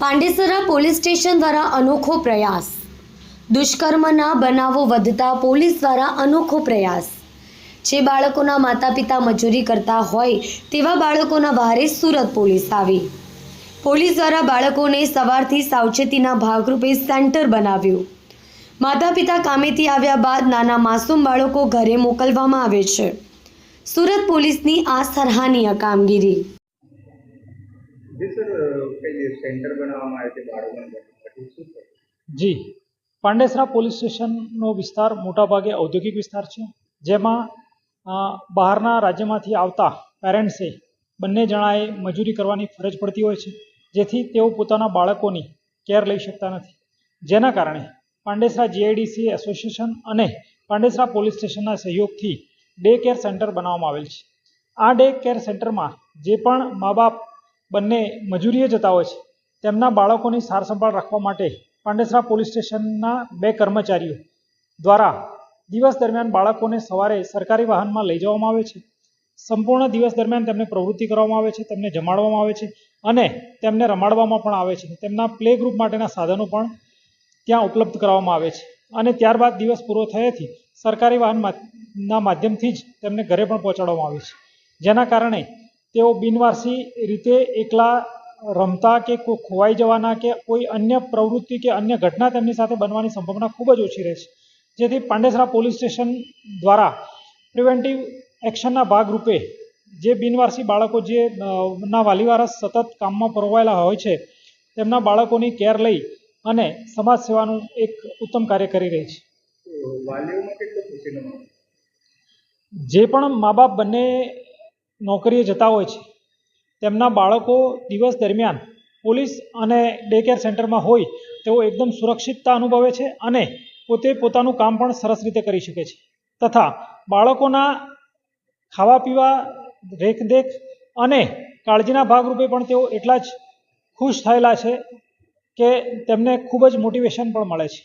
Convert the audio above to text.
Pandesara police station દ્વારા અનોખો પ્રયાસ. દુષ્કર્મના બનાવો વધતા પોલીસ દ્વારા અનોખો પ્રયાસ. જે બાળકોના માતા પિતા મજૂરી કરતા હોય તેવા બાળકોના વારે સુરત પોલીસ આવી. પોલીસ દ્વારા બાળકોને સવારથી સાવચેતીના ભાગરૂપે સેન્ટર બનાવ્યું. માતા પિતા કામેથી આવ્યા બાદ નાના માસૂમ બાળકો ઘરે મોકલવામાં આવે છે. સુરત પોલીસની આ સરાહનીય કામગીરી. જી પાંડેસરા પોલીસ સ્ટેશનનો વિસ્તાર મોટાભાગે ઔદ્યોગિક વિસ્તાર છે, જેમાં બહારના રાજ્યમાંથી આવતા પેરેન્ટ્સે બંને જણાએ મજૂરી કરવાની ફરજ પડતી હોય છે, જેથી તેઓ પોતાના બાળકોની કેર લઈ શકતા નથી. જેના કારણે પાંડેસરા જીઆઈડીસી એસોસિએશન અને પાંડેસરા પોલીસ સ્ટેશનના સહયોગથી ડે કેર સેન્ટર બનાવવામાં આવેલ છે. આ ડે કેર સેન્ટરમાં જે પણ મા બાપ બંને મજૂરીએ જતા હોય છે. તેમના બાળકોની સારસંભાળ રાખવા માટે પાંડેસરા પોલીસ સ્ટેશનના બે કર્મચારીઓ દ્વારા દિવસ દરમિયાન બાળકોને સવારે સરકારી વાહનમાં લઈ જવામાં આવે છે. સંપૂર્ણ દિવસ દરમિયાન તેમને પ્રવૃત્તિ કરવામાં આવે છે, તેમને જમાડવામાં આવે છે અને તેમને રમાડવામાં પણ આવે છે. તેમના પ્લે ગ્રુપ માટેના સાધનો પણ ત્યાં ઉપલબ્ધ કરાવવામાં આવે છે અને ત્યારબાદ દિવસ પૂરો થયેથી સરકારી વાહનના માધ્યમથી જ તેમને ઘરે પણ પહોંચાડવામાં આવે છે. જેના કારણે તેઓ બિનવારસી રીતે એકલા રમતા કે કોઈ ખોવાઈ જવાના કે કોઈ અન્ય પ્રવૃત્તિ કે અન્ય ઘટના તેમની સાથે બનવાની સંભાવના ખૂબ જ ઓછી રહે છે જેથી પાંડેસરા પોલીસ સ્ટેશન દ્વારા પ્રિવેન્ટિવ એક્શનના ભાગરૂપે જે બિનવારસી બાળકો જે ના વાલીવારસ સતત કામમાં પરોવાયેલા હોય છે તેમના બાળકોની કેર લઈ અને સમાજ સેવાનું એક ઉત્તમ કાર્ય કરી રહી છે. જે પણ મા બાપ બંને નોકરીએ જતા હોય છે. તેમના બાળકો દિવસ દરમિયાન પોલીસ અને ડે કેર સેન્ટરમાં હોય તેઓ એકદમ સુરક્ષિતતા અનુભવે છે અને પોતે પોતાનું કામ પણ સરસ રીતે કરી શકે છે. તથા બાળકોના ખાવા પીવા રેખદેખ અને કાળજીના ભાગરૂપે પણ તેઓ એટલા જ ખુશ થયેલા છે કે તેમને ખૂબ જ મોટિવેશન પણ મળે છે.